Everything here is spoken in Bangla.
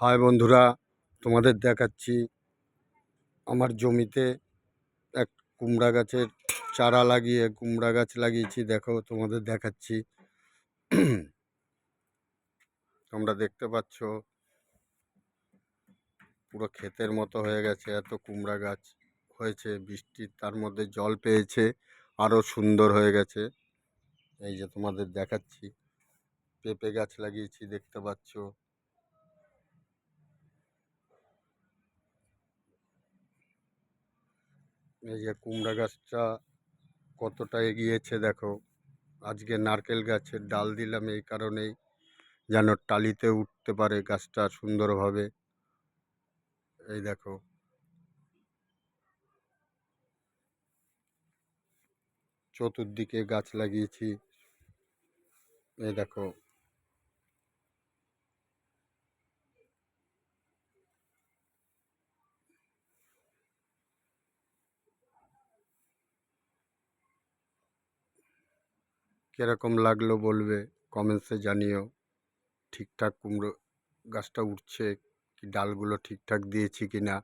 হাই বন্ধুরা, তোমাদের দেখাচ্ছি আমার জমিতে এক কুমড়া গাছের চারা লাগিয়ে, কুমড়া গাছ লাগিয়েছি। দেখো, তোমাদের দেখাচ্ছি। তোমরা দেখতে পাচ্ছ, পুরো ক্ষেতের মতো হয়ে গেছে। এত কুমড়া গাছ হয়েছে বৃষ্টির তার মধ্যে জল পেয়েছে আরও সুন্দর হয়ে গেছে। এই যে তোমাদের দেখাচ্ছি, পেঁপে গাছ লাগিয়েছি, দেখতে পাচ্ছ। এই যে কুমড়া গাছটা কতটা এগিয়েছে দেখো। আজকে নারকেল গাছের ডাল দিলাম এই কারণেই, যেন টালিতে উঠতে পারে গাছটা সুন্দরভাবে। এই দেখো। চতুর্দিকে গাছ লাগিয়েছি। এই দেখো। কীরকম লাগল বলবে? কমেন্টসে জানিও। ঠিকঠাক কুমড়ো গাছটা উঠছে, কি ডালগুলো ঠিকঠাক দিয়েছি কি না